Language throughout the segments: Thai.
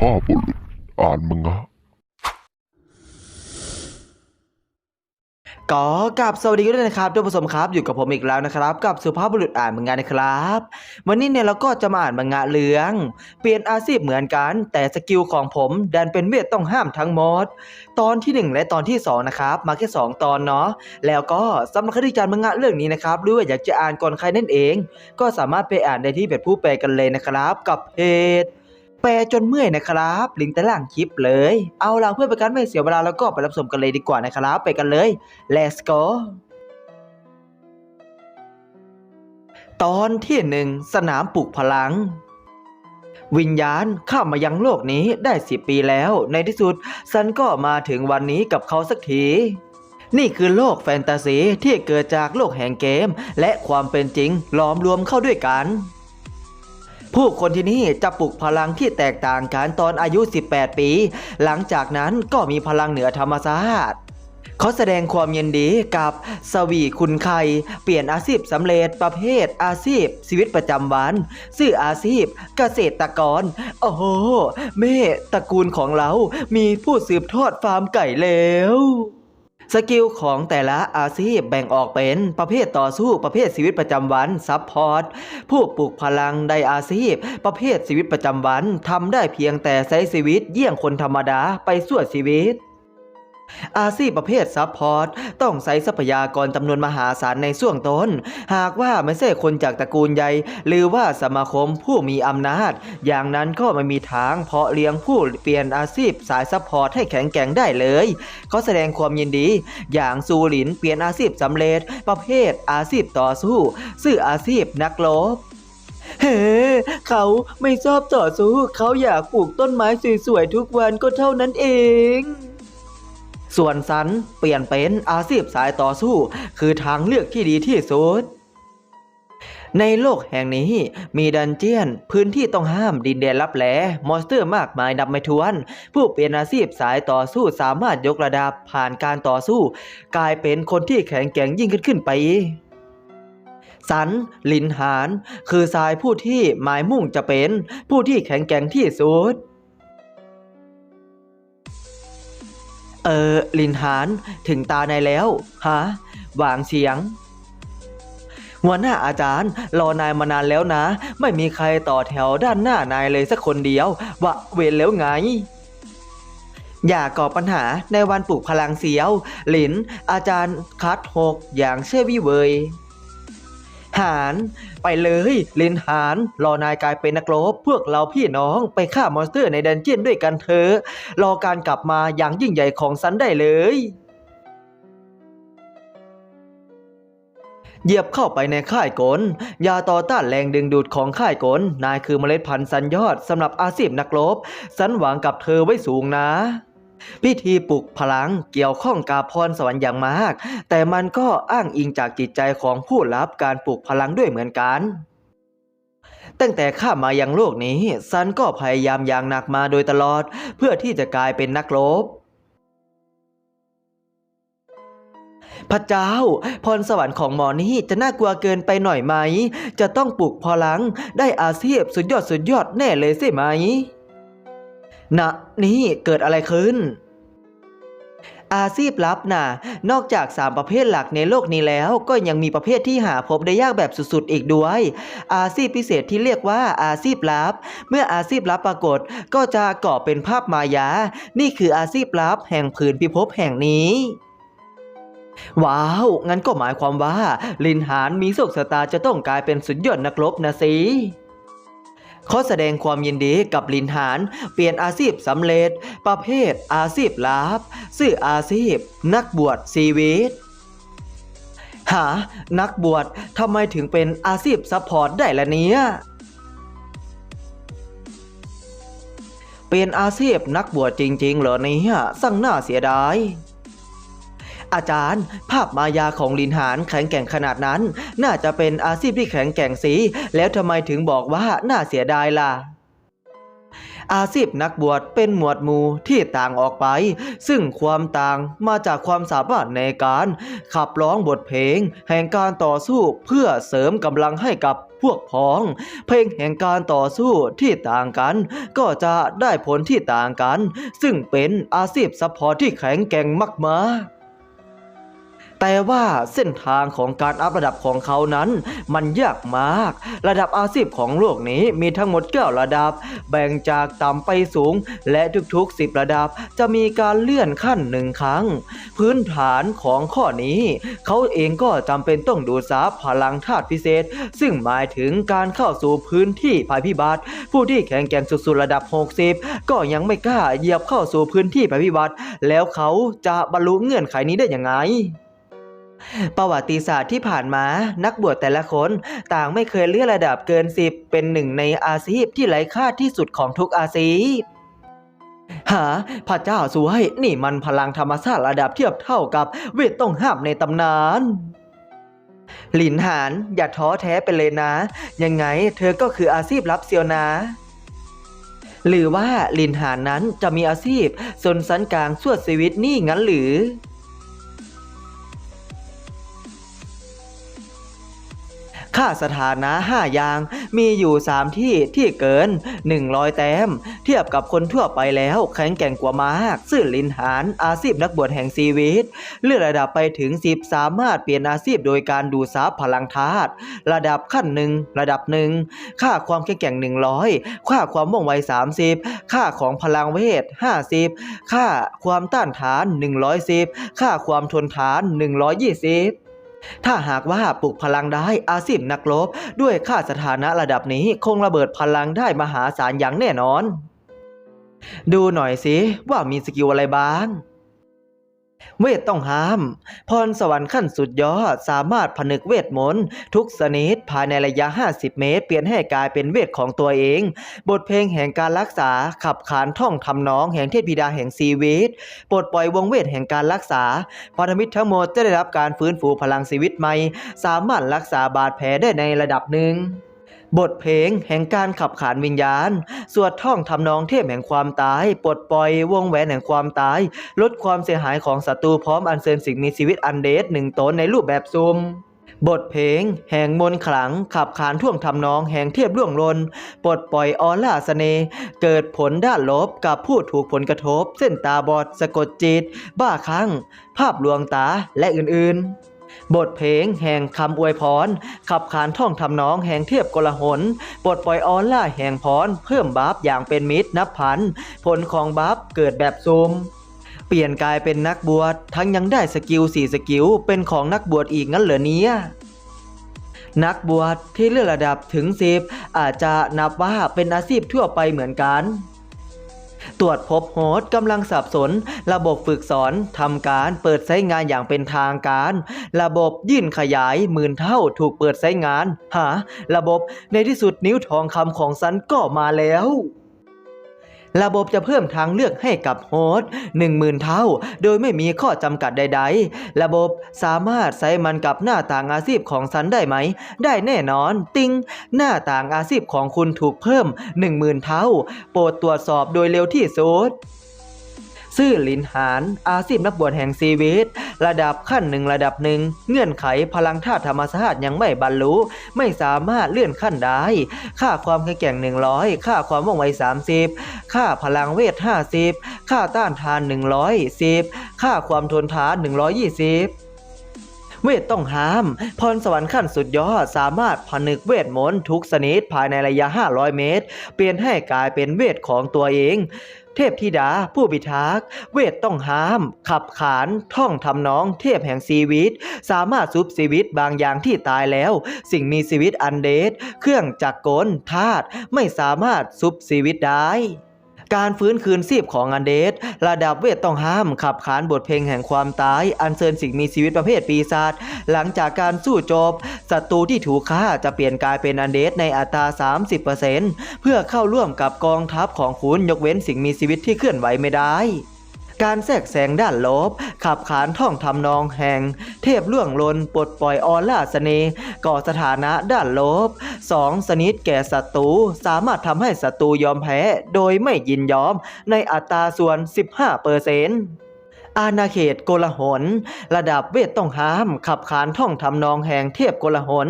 ภาพบุรุษอ่านมังงะก็กับสวัสดีกันด้วยนะครับทุกผู้ชมครับอยู่กับผมอีกแล้วนะครับ กับสุภาพบุรุษอ่านมังงะนะครับ วันนี้เนี่ยเราก็จะมาอ่านมังงะเรื่อง เปลี่ยนอาชีพเหมือนกัน แต่สกิลของผมดันเป็นเวทต้องห้ามทั้งหมด ตอนที่ 1 และตอนที่ 2 นะครับ มาแค่ 2 ตอนเนาะแล้วก็สำหรับคดีจาร์มังงะเรื่องนี้นะครับหรือว่าอยากจะอ่านก่อนใครนั่นเอง ก็สามารถไปอ่านได้ที่เพจผู้แปลกันเลยนะครับ กับเพจ แปลจนเมื่อยนะครับ ลิงก์ใต้ล่างคลิปเลย เอาล่ะเพื่อเป็นการไม่เสียเวลาแล้วก็ไปรับชมกันเลยดีกว่านะครับ ไปกันเลย let's go ตอนที่หนึ่งสนามปลุกพลัง วิญญาณข้ามายังโลกนี้ได้สิปีแล้ว ในที่สุดซันก็มาถึงวันนี้กับเขาสักทีนี่คือโลกแฟนตาซีที่เกิดจากโลกแห่งเกม และความเป็นจริงล้อมรวมเข้าด้วยกัน ผู้คนที่นี่จะปลุกพลังที่แตกต่างกันตอนอายุ 18 ปี หลังจากนั้นก็มีพลังเหนือธรรมชาติเขาแสดงความยินดีกับสวีคุณไคเปลี่ยนอาชีพสำเร็จประเภทอาชีพ ชีวิตประจำวันชื่ออาชีพ เกษตรกร โอ้โหแม่ตระกูลของเรามีผู้สืบทอดฟาร์มไก่แล้ว สกิลของแต่ละอาชีพแบ่งออกเป็นประเภทต่อสู้ประเภทชีวิตประจำวันซับพอร์ตผู้ปลูกพลังในอาชีพ ประเภทชีวิตประจำวันทำได้เพียงแต่ใช้ชีวิตเยี่ยงคนธรรมดาไปสวดชีวิต อาชีพประเภทซับพอร์ตต้องใช้ทรัพยากรจำนวนมหาศาลในช่วงต้น หากว่าไม่ใช่คนจากตระกูลใหญ่ หรือว่าสมาคมผู้มีอำนาจ อย่างนั้นก็ไม่มีทางเพาะเลี้ยงผู้เปลี่ยนอาชีพสายซัพพอร์ตให้แข็งแกร่งได้เลยเขาแสดงความยินดี อย่างซูหลินเปลี่ยนอาชีพสำเร็จ ประเภทอาชีพต่อสู้ซื่ออาชีพนักรบเฮ้เขาไม่ชอบต่อสู้ เขาอยากปลูกต้นไม้สวยๆทุกวันก็เท่านั้นเอง ส่วนสันเปลี่ยนเป็นอาชีพสายต่อสู้ คือทางเลือกที่ดีที่สุดในโลกแห่งนี้มีดันเจียน พื้นที่ต้องห้ามดินแดนลับแหลมอนสเตอร์มากมายนับไม่ถ้วน ผู้เปลี่ยนอาชีพสายต่อสู้สามารถยกระดับผ่านการต่อสู้ กลายเป็นคนที่แข็งแกร่งยิ่งขึ้นขึ้นไปสันลินหาน คือสายผู้ที่หมายมุ่งจะเป็น ผู้ที่แข็งแกร่งที่สุด เออลินหานถึงตาในายแล้วฮะวางเสียงหัวหน้าอาจารย์ รอนายมานานแล้วนะ ไม่มีใครต่อแถวด้านหน้านายเลยสักคนเดียววะเวรแล้วไง อย่าก่อปัญหาในวันปลูกพลังเสียว หลิน อาจารย์คัดหกอย่างเชื่อวิเวย หานไปเลยลินหานรอนายกลายเป็นนักรบพวกเราพี่น้องไปฆ่ามอนสเตอร์ในดันเจียนด้วยกันเถอะรอการกลับมาอย่างยิ่งใหญ่ของซันได้เลยเหยียบเข้าไปในค่ายกล ยาต่อต้านแรงดึงดูดของค่ายกล นายคือเมล็ดพันธุ์สัญยอดสำหรับอาชีพนักรบ สันหวังกับเธอไว้สูงนะ พิธีปลุกพลังเกี่ยวข้องกับพรสวรรค์อย่างมาก แต่มันก็อ้างอิงจากจิตใจของผู้รับการปลุกพลังด้วยเหมือนกัน ตั้งแต่ข้ามายังโลกนี้ซันก็พยายามอย่างหนักมาโดยตลอด เพื่อที่จะกลายเป็นนักรบพระเจ้า พรสวรรค์ของหมอนี่จะน่ากลัวเกินไปหน่อยไหม จะต้องปลุกพลัง ได้อาชีพสุดยอดสุดยอดแน่เลยใช่ไหม นะนี่เกิดอะไรขึ้น อาชีพลับน่ะ นอกจาก 3 ประเภทหลักในโลกนี้แล้วก็ยังมีประเภทที่หาพบได้ยากแบบสุดๆ อีกด้วย อาชีพพิเศษที่เรียกว่าอาชีพลับ เมื่ออาชีพลับปรากฏก็จะก่อเป็นภาพมายา นี่คืออาชีพลับแห่งผืนพิภพแห่งนี้ว้าว งั้นก็หมายความว่า ลินหานมีโชคชะตาจะต้องกลายเป็นสุดยอดนักรบนะสิ เขาแสดงความยินดีกับลินหาน เปลี่ยนอาชีพสำเร็จ ประเภทอาชีพลับชื่ออาชีพ นักบวชชีวิตหา นักบวชทำไมถึงเป็นอาชีพซัพพอร์ตได้ละเนี่ยเป็นอาชีพนักบวชจริงๆเหรอเนี่ยสั่งหน่าเสียดาย อาจารย์ ภาพมายาของลินหานแข็งแกร่งขนาดนั้น น่าจะเป็นอาชีพที่แข็งแกร่งสี แล้วทำไมถึงบอกว่าน่าเสียดายล่ะอาชีพนักบวชเป็นหมวดหมู่ที่ต่างออกไป ซึ่งความต่างมาจากความสามารถในการขับร้องบทเพลง แห่งการต่อสู้เพื่อเสริมกำลังให้กับพวกพ้อง เพลงแห่งการต่อสู้ที่ต่างกัน ก็จะได้ผลที่ต่างกัน ซึ่งเป็นอาชีพซัพพอร์ตที่แข็งแกร่งมากๆ แต่ว่าเส้นทางของการอัพระดับของเขานั้น มันยากมาก ระดับอาชีพของโลกนี้มีทั้งหมด9ระดับ แบ่งจากต่ำไปสูง และทุกๆ 10 ระดับ จะมีการเลื่อนขั้นหนึ่งครั้ง พื้นฐานของข้อนี้ เขาเองก็จำเป็นต้องดูดซับพลังธาตุพิเศษ ซึ่งหมายถึงการเข้าสู่พื้นที่ภัยพิบัติ ผู้ที่แข็งแกร่งสุดๆระดับ 60 ก็ยังไม่กล้าเหยียบเข้าสู่พื้นที่ภัยพิบัติ แล้วเขาจะบรรลุเงื่อนไขนี้ได้อยังไง ประวัติศาสตร์ที่ผ่านมานักบวชแต่ละคน ต่างไม่เคยเลื่อนระดับเกิน10เป็นหนึ่งในอาชีพที่ไร้ค่าที่สุดของทุกอาชีพหาพระเจ้าสวย นี่มันพลังธรรมชาติระดับเทียบเท่ากับเวทต้องห้ามในตำนานหลินหานอย่าท้อแท้ไปเลยนะ ยังไงเธอก็คืออาชีพลับเซียวนะ หรือว่าหลินหานนั้นจะมีอาชีพสนสันกลางสวดชีวิตนี่งั้นหรือ ค่าสถานะ 5 อย่าง มีอยู่ 3 ที่ที่เกิน 100 แต้ม เทียบกับคนทั่วไปแล้วแข็งแกร่งกว่ามาก ซื่อลินหานอาชีพนักบวชแห่งชีวิตเลื่อนระดับไปถึง 10 สามารถเปลี่ยนอาชีพโดยการดูซับพลังธาตุระดับขั้นหนึ่งระดับหนึ่งค่าความแข็งแกร่ง 100 ค่าความว่องไว 30 ค่าของพลังเวท 50 ค่าความต้านทาน 110 ค่าความทนทาน 120 ถ้าหากว่าปลุกพลังได้อาซิมนักรบ ด้วยค่าสถานะระดับนี้คงระเบิดพลังได้มหาศาลอย่างแน่นอน ดูหน่อยสิว่ามีสกิลอะไรบ้าง เวทต้องห้าม พรสวรรค์ขั้นสุดยอดสามารถผนึกเวทมนต์ทุกชนิดภายในระยะ 50 เมตร เปลี่ยนให้กลายเป็นเวทของตัวเอง บทเพลงแห่งการรักษาขับขานท่องทำนองแห่งเทพบิดาแห่งชีวิตปลดปล่อยวงเวทแห่งการรักษาพันธมิตรทั้งหมดจะได้รับการฟื้นฟูพลังชีวิตใหม่ สามารถรักษาบาดแผลได้ในระดับหนึ่ง บทเพลงแห่งการขับขานวิญญาณ สวดท่องทำนองเทพแห่งความตาย ปลดปล่อยวงแหวนแห่งความตาย ลดความเสียหายของศัตรูพร้อมอัญเชิญสิ่งมีชีวิตอันเดสหนึ่งตนในรูปแบบซุมบทเพลง แห่งมนต์ขลัง ขับขานท่วงทำนอง แห่งเทพล่วงลน ปลดปล่อยออร่าสเสน่เกิดผลด้านลบกับผู้ถูกผลกระทบ เส้นตาบอด สะกดจิต บ้าคลั่ง ภาพลวงตาและอื่นๆ บทเพลงแห่งคำอวยพร ขับขานท่องทำนองแห่งเทพกลหนปลดปล่อยออร่าแห่งพร เพิ่มบัฟอย่างเป็นมิตรนับพัน ผลของบัฟเกิดแบบซูมเปลี่ยนกายเป็นนักบวช ทั้งยังได้สกิลสี่สกิล เป็นของนักบวชอีกงั้นเหรอเนี่ยนักบวชที่เลื่อนระดับถึงสิบอาจจะนับว่าเป็นอาชีพทั่วไปเหมือนกัน ตรวจพบโฮสต์กำลังสับสน ระบบฝึกสอนทำการเปิดใช้งานอย่างเป็นทางการ ระบบยื่นขยายหมื่นเท่าถูกเปิดใช้งาน หา ระบบในที่สุดนิ้วทองคำของซันก็มาแล้ว ระบบจะเพิ่มทางเลือกให้กับโฮสต์10,000 เท่า โดยไม่มีข้อจำกัดใด ๆ ระบบสามารถใช้มันกับหน้าต่างอาชีพของซันได้ไหม ได้แน่นอน ติง หน้าต่างอาชีพของคุณถูกเพิ่ม 10,000 เท่า โปรดตรวจสอบโดยเร็วที่สุด ซื่อลินหาน อาชีพนักบวชแห่งชีวิต ระดับขั้นหนึ่งระดับหนึ่ง เงื่อนไขพลังธาตุธรรมชาติยังไม่บรรลุ ไม่สามารถเลื่อนขั้นได้ ค่าความแข็งแกร่ง 100 ค่าความว่องไว 30 ค่าพลังเวท 50 ค่าต้านทาน 110 ค่าความทนทาน 120 เวทต้องห้าม พรสวรรค์ขั้นสุดยอดสามารถผนึกเวทมนต์ทุกชนิดภายในระยะ 500 เมตร เปลี่ยนให้กลายเป็นเวทของตัวเอง เทพธิดา ผู้พิทักษ์เวทต้องห้าม ขับขานท่องทำนอง เทพแห่งชีวิต สามารถซุบชีวิตบางอย่างที่ตายแล้ว สิ่งมีชีวิตอันเดสเครื่องจักรกลธาตุไม่สามารถซุบชีวิตได้ การฟื้นคืนซีพของอันเดสระดับเวทต้องห้ามขับขานบทเพลงแห่งความตาย อันเชิญสิ่งมีชีวิตประเภทปีศาจหลังจากการสู้จบศัตรูที่ถูกฆ่าจะเปลี่ยนกลายเป็นอันเดสในอัตรา 30%เพื่อเข้าร่วมกับกองทัพของคุณยกเว้นสิ่งมีชีวิตที่เคลื่อนไหวไม่ได้ การแทรกแซงด้านลบ ขับขานท่องทำนองแห่ง เทพล่วงลนปลดปล่อยออล่าเสน่ห์ก่อสถานะด้านลบ 2. สนิทแก่ศัตรูสามารถทำให้ศัตรูยอมแพ้ โดยไม่ยินยอมในอัตราส่วน 15%อร์เซ็น อาณาเขตโกลาหล ระดับเวทต้องห้าม ขับขานท่องทำนองแห่งเทพโกลาหล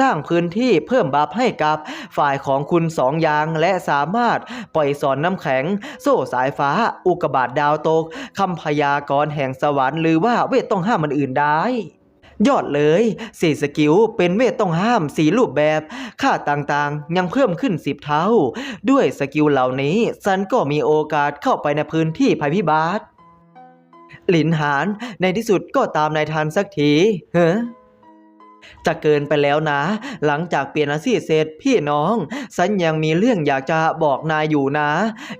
สร้างพื้นที่เพิ่มบัฟให้กับฝ่ายของคุณสองอย่างและสามารถปล่อยสอนน้ำแข็ง โซ่สายฟ้า อุกบาตดาวตกคำพยากรณ์แห่งสวรรค์หรือว่าเวทต้องห้ามมันอื่นได้ยอดเลยสี่สกิล เป็นเวทต้องห้ามสีรูปแบบ ค่าต่างๆ ยังเพิ่มขึ้นสิบเท่า ด้วยสกิลเหล่านี้ ซันก็มีโอกาสเข้าไปในพื้นที่ภัยพิบัติ หลินหานในที่สุดก็ตามนายทันสักทีเฮ้อจะเกินไปแล้วนะ หลังจากเปลี่ยนอาชีพเสร็จพี่น้องฉันยังมีเรื่องอยากจะบอกนายอยู่นะ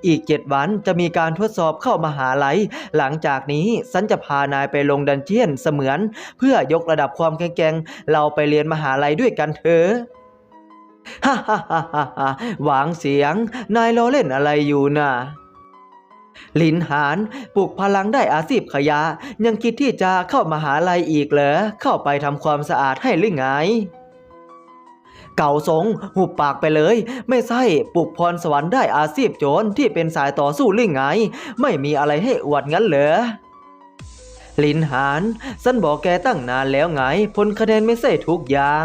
อีกเจ็ดวันจะมีการทดสอบเข้ามหาลัย หลังจากนี้ฉันจะพานายไปลงดันเจียนเสมือน เพื่อยกระดับความแข็งแกร่งเราไปเรียนมหาลัยด้วยกันเถอะฮ่าฮ่าฮ่าฮ่าหวางเสียง นายล้อเล่นอะไรอยู่น่ะ ลินหานปลุกพลังได้อาชีพขยะ ยังคิดที่จะเข้ามาหาลัยอีกเหรอ เข้าไปทำความสะอาดให้หรือไงเก่าสงหุบปากไปเลย ไม่ใช่ปลุกพรสวรรค์ได้อาชีพโจรที่เป็นสายต่อสู้หรือไง ไม่มีอะไรให้อวดงั้นเหรอลินหานฉันบอกแกตั้งนานแล้วไงผลคะแนนไม่ใช่ทุกอย่าง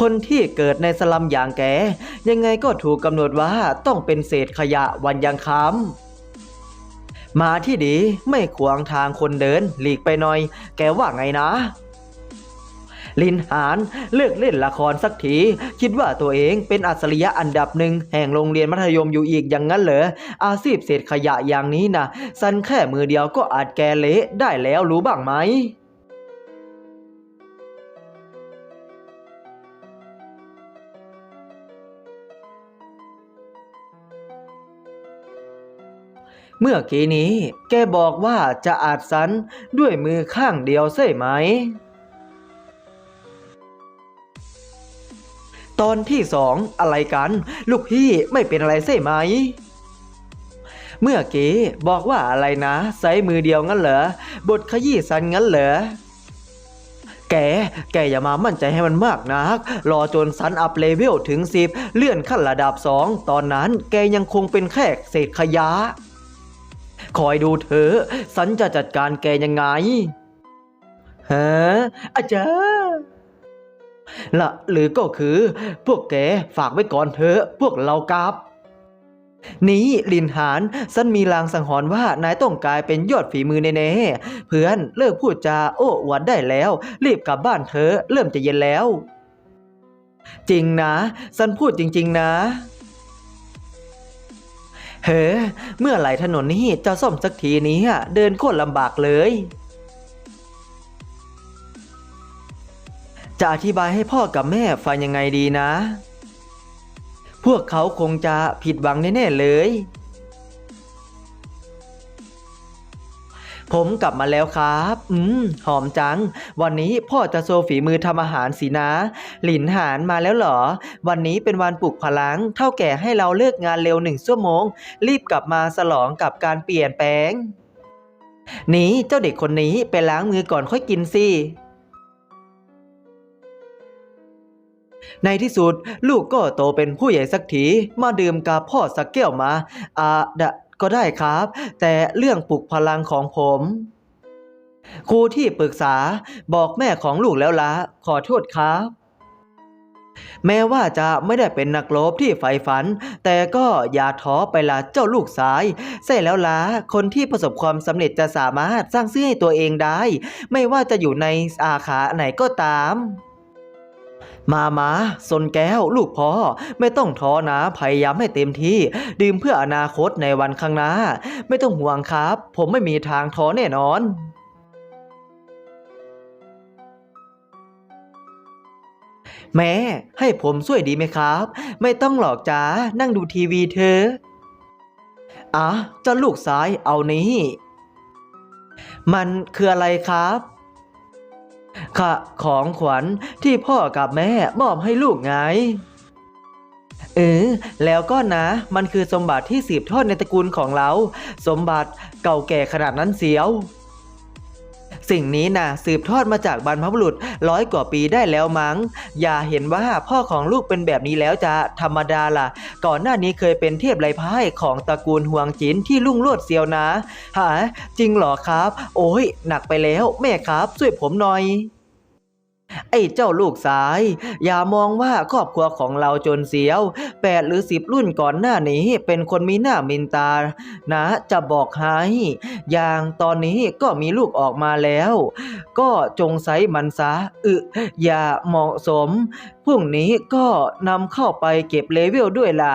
คนที่เกิดในสลัมอย่างแก ยังไงก็ถูกกำหนดว่าต้องเป็นเศษขยะวันยังคำ มาที่ดีไม่ขวางทางคนเดิน หลีกไปหน่อย แกว่าไงนะ ลินหานเลิกเล่นละครสักที คิดว่าตัวเองเป็นอัจฉริยะอันดับหนึ่งแห่งโรงเรียนมัธยมอยู่อีกอย่างนั้นเหรอ อาชีพเศษขยะอย่างนี้นะสันแค่มือเดียวก็อาจแกเละได้แล้วรู้บ้างไหม เมื่อกี้นี้แกบอกว่าจะอาจสันด้วยมือข้างเดียวใช่ไหม ตอนที่สองอะไรกัน ลูกพี่ไม่เป็นอะไรใช่ไหม เมื่อกี้บอกว่าอะไรนะใช้มือเดียวงั้นเหรอบทขยี้สันงั้นเหรอแก แกอย่ามามั่นใจให้มันมากนัก รอจนสันอัพเลเวลถึง 10 เลื่อนขั้นระดับ 2 ตอนนั้นแกยังคงเป็นแค่เศษขยะ คอยดูเถอะสันจะจัดการแกยังไง ฮะอาจารย์ละหรือก็คือ พวกแกฝากไว้ก่อนเถอะ พวกเรากลับ นี้ลินหานสันมีลางสังหรณ์ว่านายต้องกลายเป็นยอดฝีมือแน่ๆเพื่อนเลิกพูดจาโอ้อวดได้แล้ว รีบกลับบ้านเถอะเริ่มจะเย็นแล้ว จริงนะ สันพูดจริง ๆ นะ เฮ้เมื่อไหร่ถนนนี้จะซ่อมสักทีนี้เดินโคตรลำบากเลย จะอธิบายให้พ่อกับแม่ฟังยังไงดีนะ พวกเขาคงจะผิดหวังแน่ๆเลย ผมกลับมาแล้วครับ อืม หอมจัง วันนี้พ่อจะโซฝีมือทำอาหารสินะ หลินหานมาแล้วเหรอ วันนี้เป็นวันปลุกพลัง เท่าแก่ให้เราเลิกงานเร็วหนึ่งชั่วโมง รีบกลับมาสลองกับการเปลี่ยนแปลง นี่เจ้าเด็กคนนี้ไปล้างมือก่อนค่อยกินสิในที่สุดลูกก็โตเป็นผู้ใหญ่สักทีมาดื่มกับพ่อสักแก้วมาอ่าดะ ก็ได้ครับ แต่เรื่องปลุกพลังของผม ครูที่ปรึกษาบอกแม่ของลูกแล้วละขอโทษครับ แม้ว่าจะไม่ได้เป็นนักรบที่ใฝ่ฝัน แต่ก็อย่าท้อไปละเจ้าลูกสายใช่แล้วละคนที่ประสบความสำเร็จจะสามารถสร้างชื่อให้ตัวเองได้ ไม่ว่าจะอยู่ในอาขาไหนก็ตาม มามาสนแก้ว ลูกพ่อ ไม่ต้องท้อนะพยายามให้เต็มที่ ดื่มเพื่ออนาคตในวันข้างหน้า ไม่ต้องห่วงครับ ผมไม่มีทางท้อแน่นอนแม่ให้ผมช่วยดีไหมครับ ไม่ต้องหรอกจ้านั่งดูทีวีเธอะอะเจ้าลูกซ้ายเอานี้ มันคืออะไรครับ ค่ะของขวัญที่พ่อกับแม่มอบให้ลูกไง เออ แล้วก็นะ มันคือสมบัติที่สืบทอดในตระกูลของเรา สมบัติเก่าแก่ขนาดนั้นเสียว สิ่งนี้นะสืบทอดมาจากบรรพบุรุษร้อยกว่าปีได้แล้วมัง้ง อย่าเห็นว่าพ่อของลูกเป็นแบบนี้แล้วจะธรรมดาล่ะ ก่อนหน้านี้เคยเป็นเทพไรพ่ายของตระกูลหวงจินที่ลุ่งโลดเซียวนะ หา จริงเหรอครับ โอ้ย หนักไปแล้ว แม่ครับ ช่วยผมหน่อย ไอ้เจ้าลูกสาย อย่ามองว่าครอบครัวของเราจนเสียวแปดหรือสิบรุ่นก่อนหน้านี้เป็นคนมีหน้ามินตา นะ จะบอกให้อย่างตอนนี้ก็มีลูกออกมาแล้ว ก็จงใส่มันซะอึอย่าเหมาะสมพรุ่งนี้ก็นำเข้าไปเก็บเลเวลด้วยล่ะ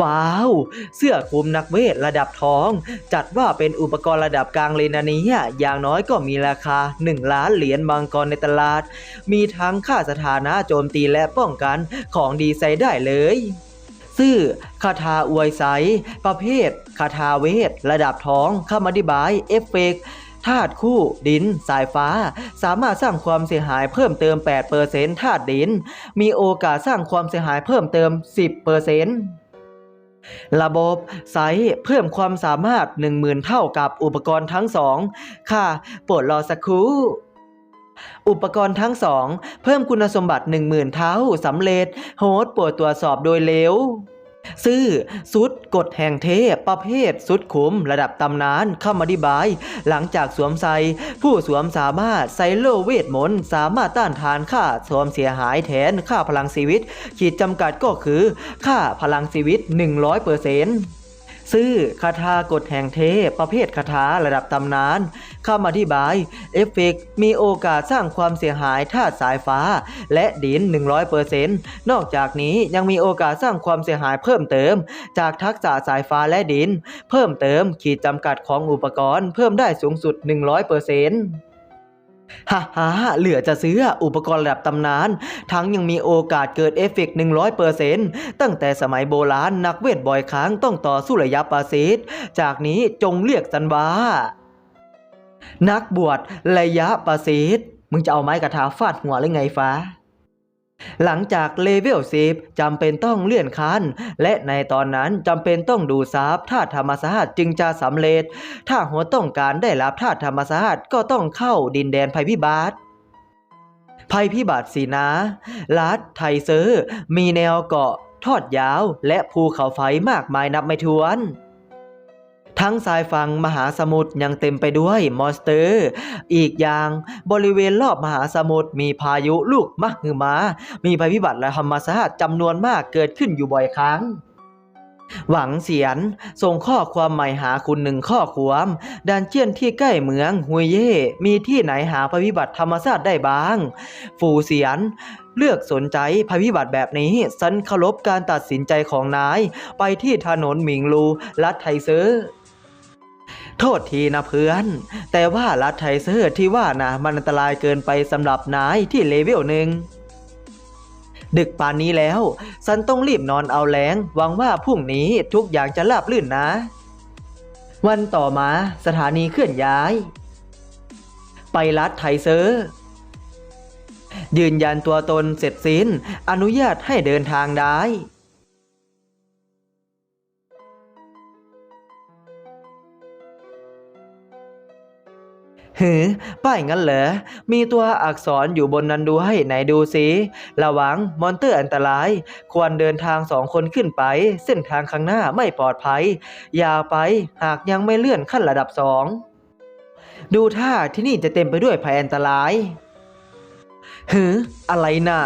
ว้าว เสื้อคลุมนักเวทระดับทอง จัดว่าเป็นอุปกรณ์ระดับกลางเลยนะเนี่ยอย่างน้อยก็มีราคา 1 ล้านเหรียญมังกรในตลาด มีทั้งค่าสถานะโจมตีและป้องกันของดีไซน์ได้เลยซื่อคาถาอวยใสประเภทคาถาเวท ระดับทองคำอธิบาย เอฟเฟกต์ธาตุคู่ดิน สายฟ้า สามารถสร้างความเสียหายเพิ่มเติม 8%ธาตุดิน มีโอกาสสร้างความเสียหายเพิ่มเติม 10% ระบบไซส์เพิ่มความสามารถ 10,000 เท่ากับอุปกรณ์ทั้งสองค่ะ โปรดรอสักครู่อุปกรณ์ทั้งสอง เพิ่มคุณสมบัติ 10,000 เท่าสำเร็จ โฮสต์โปรดตรวจสอบโดยเร็ว ซื่อสุดกฎแห่งเทพ ประเภทสุดขุม ระดับตำนานคำอธิบาย หลังจากสวมใส่ผู้สวมสามารถใส่โลเวทมนต์สามารถต้านทานค่าสวมเสียหายแทนค่าพลังชีวิตขีดจำกัดก็คือ ค่าพลังชีวิต 100%ซื่ ซื้อคาถากฎแห่งเทพประเภทคาถาระดับตำนานคำอธิบาย เอฟเฟกต์มีโอกาสสร้างความเสียหายธาตุสายฟ้า และดิน 100%นอกจากนี้ยังมีโอกาสสร้างความเสียหายเพิ่มเติม จากทักษะสายฟ้าและดิน เพิ่มเติมขีดจำกัดของอุปกรณ์เพิ่มได้สูงสุด 100% ฮ่าฮ่าเหลือจะซื้ออุปกรณ์ระดับตำนาน ทั้งยังมีโอกาสเกิดเอฟเฟกต์100%ตั้งแต่สมัยโบราณนักเวทบ่อยครั้งต้องต่อสู้ระยะประสิทธิ์จากนี้จงเรียกสันวานักบวชระยะประสิทธิ์มึงจะเอาไม้กระทาฟาดหัวหรือไงฟ้า หลังจากเลเวล10จำเป็นต้องเลื่อนขั้น และในตอนนั้นจำเป็นต้องดูซับธาตุธรรมศาสตร์จึงจะสำเร็จ ถ้าหัวต้องการได้รับธาตุธรรมศาสตร์ก็ต้องเข้าดินแดนภัยพิบัติภัยพิบัติสินะรัฐไทเซอร์ มีแนวเกาะทอดยาว และภูเขาไฟมากมายนับไม่ถ้วน ทั้งสายฝั่งมหาสมุทรยังเต็มไปด้วยมอนสเตอร์ อีกอย่างบริเวณรอบมหาสมุทรมีพายุลูกมหึมา มีภัยพิบัติและธรรมชาติจำนวนมากเกิดขึ้นอยู่บ่อยครั้งหวังเสียนส่งข้อความใหม่หาคุณหนึ่งข้อความดันเจียนที่ใกล้เมืองฮุยเย่ มีที่ไหนหาภัยพิบัติธรรมชาติได้บ้าง ฝูเสียน เลือกสนใจภัยพิบัติแบบนี้สันเคารพการตัดสินใจของนาย ไปที่ถนนหมิงลูรัฐไทเซอร์ โทษทีนะเพื่อน แต่ว่ารัฐไทเซอร์ที่ว่านะมันอันตรายเกินไปสำหรับนายที่เลเวลหนึ่งดึกป่านนี้แล้ว ซันต้องรีบนอนเอาแรงหวังว่าพรุ่งนี้ทุกอย่างจะราบรื่นนะ วันต่อมาสถานีเคลื่อนย้าย ไปรัฐไทเซอร์ ยืนยันตัวตนเสร็จสิ้น อนุญาตให้เดินทางได้ หือป้ายงั้นเหรอ มีตัวอักษรอยู่บนนั้นด้วยไหนดูสิระวังมอนเตอร์อันตราย ควรเดินทางสองคนขึ้นไป เส้นทางข้างหน้าไม่ปลอดภัย อย่าไปหากยังไม่เลื่อนขั้นระดับสอง ดูท่าที่นี่จะเต็มไปด้วยภัยอันตรายหืออะไรน่ะ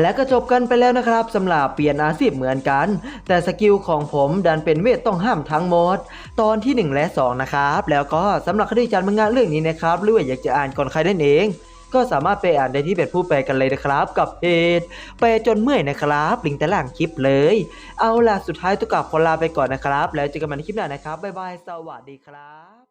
และก็จบกันไปแล้วนะครับสำหรับเปลี่ยนอาชีพเหมือนกัน แต่สกิลของผมดันเป็นเวทต้องห้ามทั้งหมด ตอนที่ 1 และ 2 นะครับ แล้วก็สำหรับคดีจารย์มังงะเรื่องนี้นะครับหรือว่าอยากจะอ่านก่อนใครนั่นเอง ก็สามารถไปอ่านได้ที่เป็ดผู้แปลกันเลยนะครับ กับเพจแปลจนเมื่อยนะครับ ลิงก์ใต้ล่างคลิปเลย เอาล่ะสุดท้ายตุกกับขอลาไปก่อนนะครับ แล้วเจอกันใหม่ในคลิปหน้านะครับบ๊ายบายสวัสดีครับ